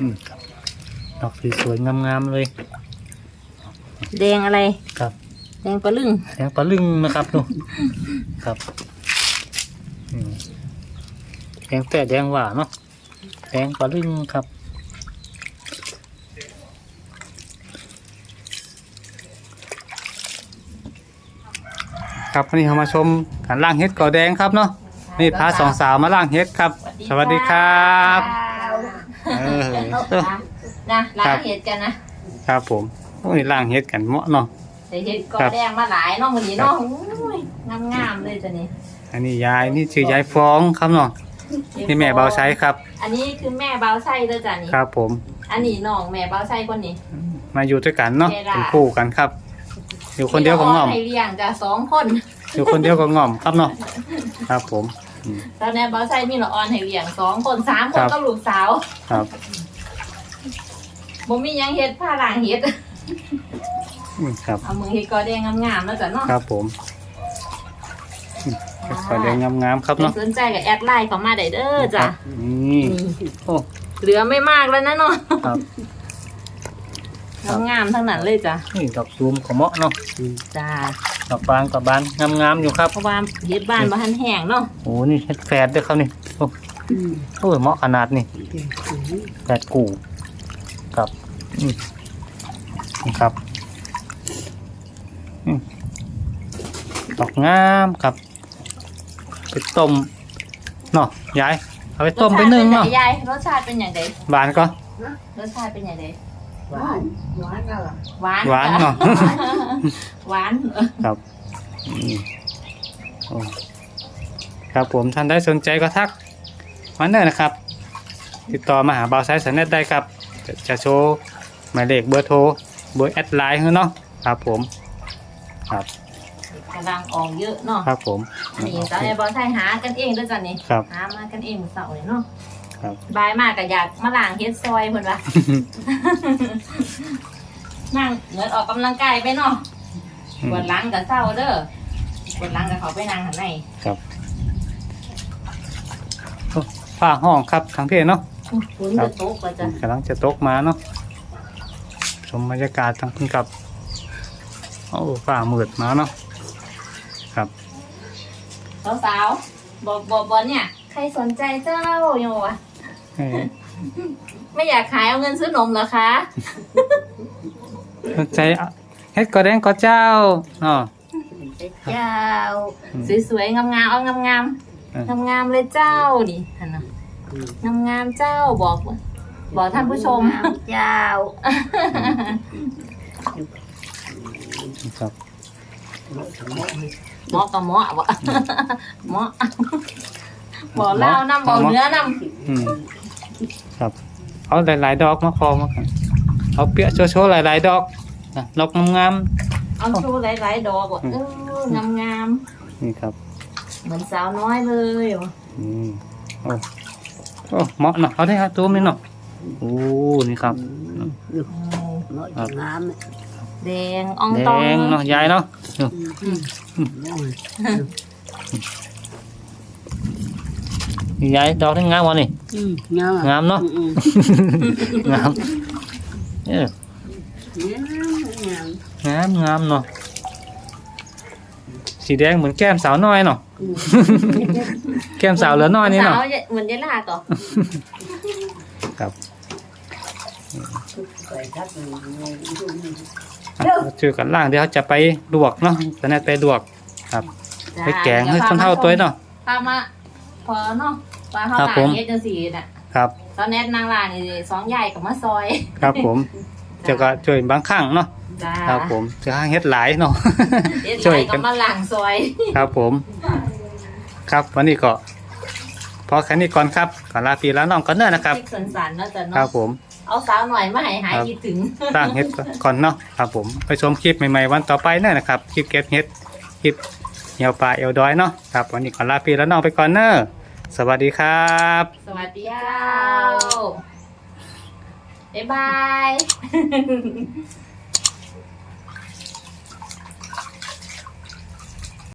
อืมครับดอกสีสวยงามๆเลย แดงอะไร ครับแดงปลาลึงแดงปลาลึงนะครับดูครับอืมแดงแต่แดงหวานเนาะแดงปลาลึงครับครับวันนี้เรามาชมการล่างเห็ดก่อแดงครับเนาะนี่พาสองสาวมาล่างเห็ดครับ สวัสดีครับ เออ นะล้างเห็ดกันนะครับผมโอ้ยล่างเห็ดกันเหมาะเนาะ แต่เห็ดก็ครับ แดงมาหลายเนาะวันนี้เนาะอุ้ยงามๆเลยจ้ะนี่อันนี้ยายนี่ชื่อยายฟ้องครับเนาะนี่แม่เบาใช้ครับ อันนี้คือแม่เบาไส้เลยจ้ะนี่ครับผม อันนี้น้องแม่เบาไส้คนนี้ มาอยู่ด้วยกันเนาะเวลาเป็นคู่กันครับ อยู่คนเดียวก็ง่อม ให้เลี้ยงจ้ะสองคน อยู่คนเดียวก็ง่อมครับเนาะ ครับผม อืมตอนนี้เบาไส้มีละออนให้เลี้ยงสองคนสามคครันบก็ลูกสาวครับบ่มีหยังเฮ็ดผ้าล้างเฮ็ดอืมครับ เอามือเฮ็ดก็แดงงามๆแล้วจ้ะเนาะครับผมอืมขอแดงงามๆครับใครเนาะสนใจก็แอดไลน์เข้ามาได้เด้อจ้ะครับนี่นี่โอ้เหลือไม่มากแล้วนะเนาะ ครับครับ งามๆทั้งนั้นเลยจ้ะนี่ดอกตูมของเหมาะเนาะจ้าดอกบานกับบานงามๆอยู่ครับเพราะว่าเฮ็ดบ้านบ่ทันแห้งเนาะโอ้นี่เฮ็ดแฝดด้วยครับนี่โอ้โอ้ยเหมาะขนาดนี่แฝดกูครับอืมนี่ครับอืมดอกงามครับไปต้มเนาะยายเอาไปต้มไปนึ่งเนาะรสชติป็ไยายรสชาติเป็นอย่างไรบานก็รสชาติเป็นอย่างไร หวานหวานอะไรหวานหวานเนาะ หวาน ครับอืมโอ้ครับผมท่านได้สนใจก็ทักมาเนอนะครับ ติดต่อมาหาบาวไซส์สันเน็ตได้ครับ จะจะโชว์หมายเลขเบอร์โทรเบอร์แอดไลน์ให้เนาะครับผมครับกำลังออกเยอะเนาะครับผมนี่สาวในบอลไทยหากันเองด้วยจ้ะนี่ครับหามากันเองเสาร์เลยเนาะ ครับ บายมากก็อยากมาล้างเฮ็ดซอยเพิ่นว่า นั่งเหมือนออกกำลังกายไปเนาะปวดหลังกับเศร้าเด้อปวดหลังกับเขาไปนั่งข้างในครับโอ้ฝ้าห้องครับทางเพศเนาะฝนจะตกก็จะกำลังจะตกมาเนาะชมบรรยากาศทางคุณกับโอ้ฝ้ามืดมาเนาะครับสาวๆบอกบอกบอลเนี่ย ใครสนใจเจ้าโยวะเอ่อ ไม่อยากขายเอาเงินซื้อนมเหรอคะสนใจอะเฮ็ดกอแดงกอเจ้าเนาะเจ้าอืมสวยๆงามๆเอางามเออๆงามๆเลยเจ้านี่หันนะงามๆเจ้าบอก บอกท่านผู้ชมเจ้าครับหมอกับหมอวะหมอบอกเล่าน้ำบอกเนื้อน้ อืมครับ เอาหลายๆดอกมาพอมากันเอาเปียะโชว์ๆหลายๆดอกนะดอกงามำเอาชูหลายๆดอกว่ะเอองามๆนี่ครับๆเหมือนสาวน้อยเลยอืมโอ้โอ้เหมาะเนาะเอาได้ครับตัวนี้เนาะโอ้นี่ครับหน่อยจะงามแดงอ่องแดตองงเนาะยายเนาะนี่ ยายดอกนี่งามวะนี่ อืมงามงามเนาะ อืมงามเอองามงามงามงามเนาะสีแดงเหมือนแก้มสาวน้อยเนาะแก้มสาวเหลือน้อยนี่เนาะ สาวเหมือนยายลาก่อครับไปทักหนึ่งเจอกันล่างเดี๋ยวจะไปลวกเนาะจะแนทไปลวกครับไปแกงให้คนเท่าตัวเนาะพามาพอเนาะ ปลาเท่าครับหลาผม นเฮ็ดจังสี่น่ะครับ ตอนแนทนางลานี่สองใหญ่กับมาซอยครับผมจะก็ช่วยบางครั้งเนาะจ้าครับผมจะห้างเฮ็ดหลายเนาะ เฮ็ดช่ไหวลยกันกับมาหลังซอย ครับผม ครับวันนี้ก็พอแค่นี้ก่อนครับก่อนลาปีแล้วน้องก่อนเนอะนะครับเฮ็ดสันสันๆเนาะจ้ะครับเนาะผม เอาสาวหน่อยมาให้หายคิดถึง สร้างเฮ็ดก่อนเนาะครับผมไปชมคลิปใหม่ๆวันต่อไปเนอะนะครับคลิปเก็บเฮ็ดคลิปเหี่ยวปลาเอวดอยเนาะครับวันนี้ก่อนลาปีแล้วน้องไปก่อนเนอะ สวัสดีครับ สวัสดีเจ้าบ๊ายบาย